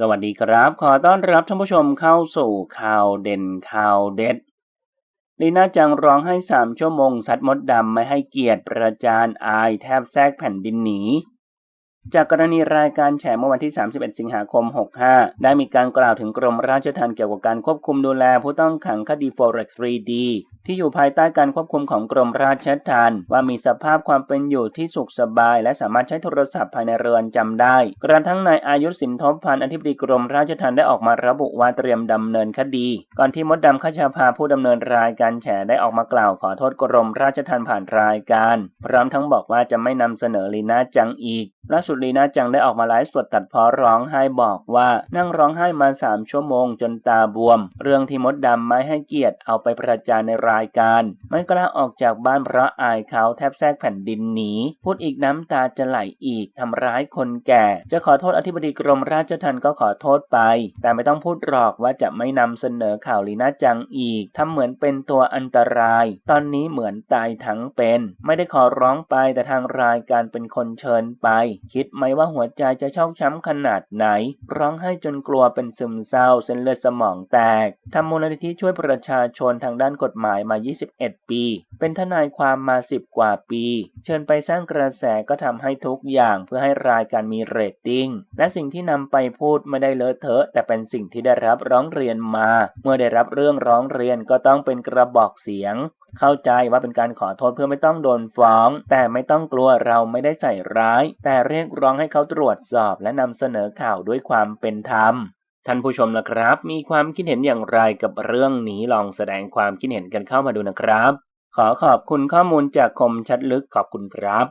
สวัสดีครับ ขอต้อนรับท่านผู้ชมเข้าสู่ข่าวเด่นข่าวเด็ดลีน่าจังร้องให้สามชั่วโมงซัดมดดำไม่ให้เกียรติประจานอายแทบแทรกแผ่นดินหนีจากกรณีรายการแฉเมื่อวันที่ 31 สิงหาคม 65 ได้มีการกล่าวถึงกรมราชทัณฑ์เกี่ยวกับการควบคุมดูแลผู้ต้องขังคดี Forex 3D ที่อยู่ภายใต้การควบคุมของกรมราชทัณฑ์ว่ามีสภาพความเป็นอยู่ที่สุขสบาย และสามารถใช้โทรศัพท์ภายในเรือนจำได้ กระทั่งนายอายุสินทบพันธ์อธิบดีกรมราชทัณฑ์ได้ออกมาระบุว่าเตรียมดำเนินคดี ก่อนที่มดดำขชาพาผู้ดำเนินรายการแฉได้ออกมากล่าวขอโทษกรมราชทัณฑ์ผ่านรายการ พร้อมทั้งบอกว่าจะไม่นำเสนอลีน่าจังอีกล่าสุดลีน่าจังได้ออกมาไลฟ์สดตัดพ้อร้องไห้บอกว่านั่งร้องไห้มาสามชั่วโมงจนตาบวม เรื่องที่มดดำไม่ให้เกียรติเอาไปประจานในรายการไม่กล้าออกจากบ้านเพราะอายเขาแทบแทรกแผ่นดินหนีพูดอีกน้ำตาจะไหลอีกทำร้ายคนแก่ จะขอโทษอธิบดีกรมราชทัณฑ์ก็ขอโทษไป แต่ไม่ต้องพูดหรอกว่าจะไม่นำเสนอข่าวลีน่าจังอีกทำเหมือนเป็นตัวอันตราย ตอนนี้เหมือนตายทั้งเป็น ไม่ได้ขอร้องไปแต่ทางรายการเป็นคนเชิญไป คิดไหมว่าหัวใจจะชอกช้ำขนาดไหน ร้องไห้จนกลัวเป็นซึมเศร้าเส้นเลือดสมองแตกทำมูลนิธิช่วยประชาชนทางด้านกฎหมายมา 21 ปี เป็นทนายความมา 10 กว่าปี เชิญไปสร้างกระแสก็ทำให้ทุกอย่างเพื่อให้รายการมีเรตติ้ง และสิ่งที่นำไปพูดไม่ได้เลอะเทอะ แต่เป็นสิ่งที่ได้รับร้องเรียนมา เมื่อได้รับเรื่องร้องเรียนก็ต้องเป็นกระบอกเสียงเข้าใจว่าเป็นการขอโทษเพื่อไม่ต้องโดนฟ้อง แต่ไม่ต้องกลัวเราไม่ได้ใส่ร้าย แต่เรียกร้องให้เขาตรวจสอบและนำเสนอข่าวด้วยความเป็นธรรม ท่านผู้ชมนะครับ มีความคิดเห็นอย่างไรกับเรื่องนี้ลองแสดงความคิดเห็นกันเข้ามาดูนะครับ ขอขอบคุณข้อมูลจากคมชัดลึกขอบคุณครับ